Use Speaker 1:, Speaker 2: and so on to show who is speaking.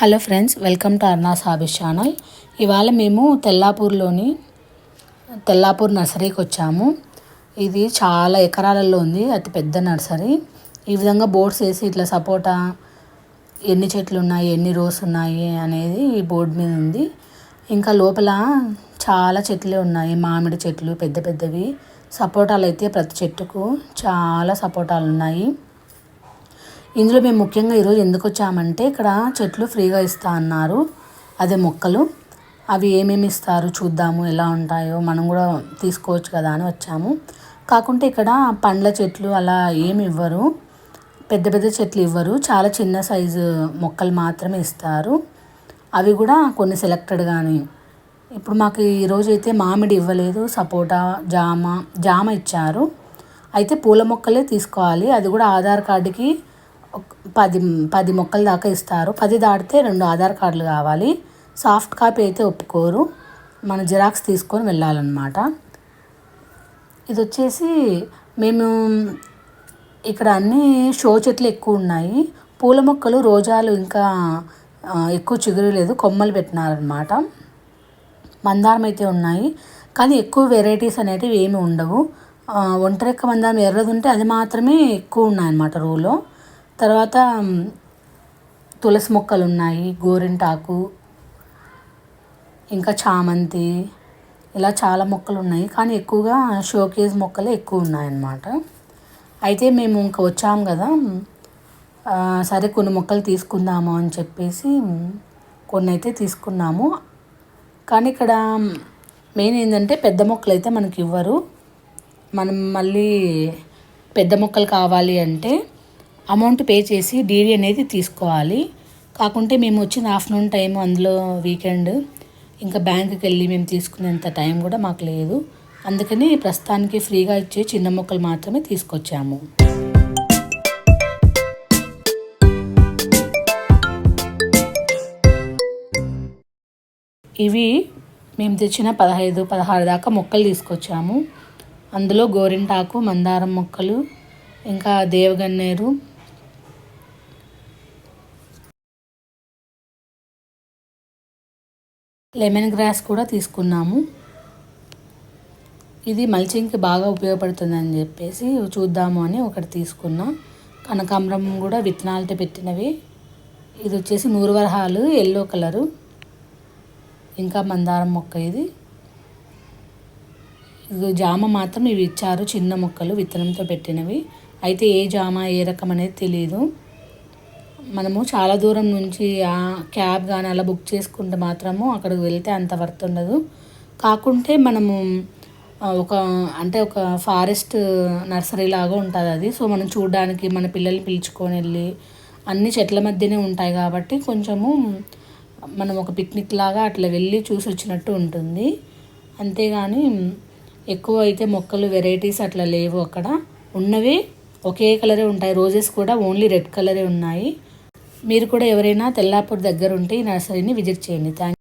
Speaker 1: Hello friends welcome to Arnas hobbies channel. ఇవాళ మేము తెల్లాపూర్లోని తెల్లాపూర్ నర్సరీకి వచ్చాము. ఇది చాలా ఎకరాలలో ఉంది అతి పెద్ద నర్సరీ. ఈ విధంగా బోర్డ్స్ వేసి ఇట్లా సపోటా ఎన్ని చెట్లు ఉన్నాయి ఎన్ని రోస్ ఉన్నాయి అనేది ఈ బోర్డు మీద ఉంది. ఇంకా లోపల చాలా చెట్లే ఉన్నాయి మామిడి చెట్లు పెద్ద పెద్దవి. సపోటాలు అయితే ప్రతి చెట్టుకు చాలా సపోటాలు ఉన్నాయి. ఇందులో మేము ముఖ్యంగా ఈరోజు ఎందుకు వచ్చామంటే ఇక్కడ చెట్లు ఫ్రీగా ఇస్తా అన్నారు. అదే మొక్కలు. అవి ఏమేమి ఇస్తారు చూద్దాము ఎలా ఉంటాయో మనం కూడా తీసుకోవచ్చు కదా అని వచ్చాము. కాకుంటే ఇక్కడ పండ్ల చెట్లు అలా ఏమి ఇవ్వరు. పెద్ద పెద్ద చెట్లు ఇవ్వరు. చాలా చిన్న సైజు మొక్కలు మాత్రమే ఇస్తారు. అవి కూడా కొన్ని సెలెక్టెడ్ కానీ ఇప్పుడు మాకు ఈరోజు అయితే మామిడి ఇవ్వలేదు సపోటా జామ జామ ఇచ్చారు. అయితే పూల మొక్కలే తీసుకోవాలి. అది కూడా ఆధార్ కార్డుకి పది పది మొక్కల దాకా ఇస్తారు. పది దాటితే రెండు ఆధార్ కార్డులు కావాలి. సాఫ్ట్ కాపీ అయితే ఒప్పుకోరు. మన జిరాక్స్ తీసుకొని వెళ్ళాలన్నమాట. ఇది వచ్చేసి మేము ఇక్కడ అన్ని షో చెట్లు ఎక్కువ ఉన్నాయి. పూల మొక్కలు రోజాలు ఇంకా ఎక్కువ చిగురు లేదు. కొమ్మలు పెట్టినారనమాట మందారం అయితే ఉన్నాయి. కానీ ఎక్కువ వెరైటీస్ అనేటివి ఏమి ఉండవు. ఒంటరెక్క మందారం ఎర్రది ఉంటే అది మాత్రమే ఎక్కువ ఉన్నాయన్నమాట రూలో. తర్వాత తులసి మొక్కలు ఉన్నాయి గోరింటాకు ఇంకా చామంతి ఇలా చాలా మొక్కలు ఉన్నాయి కానీ ఎక్కువగా షోకేజ్ మొక్కలే ఎక్కువ ఉన్నాయన్నమాట అయితే మేము ఇంకా వచ్చాము కదా సరే కొన్ని మొక్కలు తీసుకుందాము అని చెప్పేసి కొన్ని అయితే తీసుకున్నాము. కానీ ఇక్కడ మెయిన్ ఏంటంటే పెద్ద మొక్కలు అయితే మనకి ఇవ్వరు. మనం మళ్ళీ పెద్ద మొక్కలు కావాలి అంటే అమౌంట్ పే చేసి డీడీ అనేది తీసుకోవాలి. కాకుంటే మేము వచ్చిన ఆఫ్టర్నూన్ టైం అందులో వీకెండ్ ఇంకా బ్యాంకుకి వెళ్ళి మేము తీసుకునేంత టైం కూడా మాకు లేదు. అందుకని ప్రస్తుతానికి ఫ్రీగా ఇచ్చే చిన్న మొక్కలు మాత్రమే తీసుకొచ్చాము. ఇవి మేము తెచ్చిన పదహైదు పదహారు దాకా మొక్కలు తీసుకొచ్చాము. అందులో గోరింటాకు మందారం మొక్కలు ఇంకా దేవగన్నేరు లెమన్ గ్రాస్ కూడా తీసుకున్నాము. ఇది మల్చింగ్కి బాగా ఉపయోగపడుతుందని చెప్పేసి చూద్దాము అని ఒకటి తీసుకున్నా. కనకాంబరం కూడా విత్తనాలతో పెట్టినవి. ఇది వచ్చేసి నూరువరహాలు ఎల్లో కలరు. ఇంకా మందారం మొక్క ఇది. ఇది జామ మాత్రం ఇవి ఇచ్చారు చిన్న మొక్కలు విత్తనంతో పెట్టినవి. అయితే ఏ జామ ఏ రకం అనేది తెలియదు మనము చాలా దూరం నుంచి ఆ క్యాబ్ కానీ అలా బుక్ చేసుకుంటే మాత్రము అక్కడికి వెళ్తే అంత వర్త్ ఉండదు. కాకుంటే మనము ఒక అంటే ఒక ఫారెస్ట్ నర్సరీ లాగా ఉంటుంది అది. సో మనం చూడడానికి మన పిల్లల్ని పిలుచుకొని వెళ్ళి అన్ని చెట్ల మధ్యనే ఉంటాయి కాబట్టి కొంచెము మనం ఒక పిక్నిక్ లాగా అట్లా వెళ్ళి చూసి వచ్చినట్టు ఉంటుంది. అంతేగాని ఎక్కువ అయితే మొక్కలు వెరైటీస్ అట్లా లేవు అక్కడ. ఉన్నవి ఒకే కలరే ఉంటాయి. రోజెస్ కూడా ఓన్లీ రెడ్ కలరే ఉన్నాయి. మీరు కూడా ఎవరైనా తెల్లాపూర్ దగ్గర ఉంటే ఈ నర్సరీని విజిట్ చేయండి. థ్యాంక్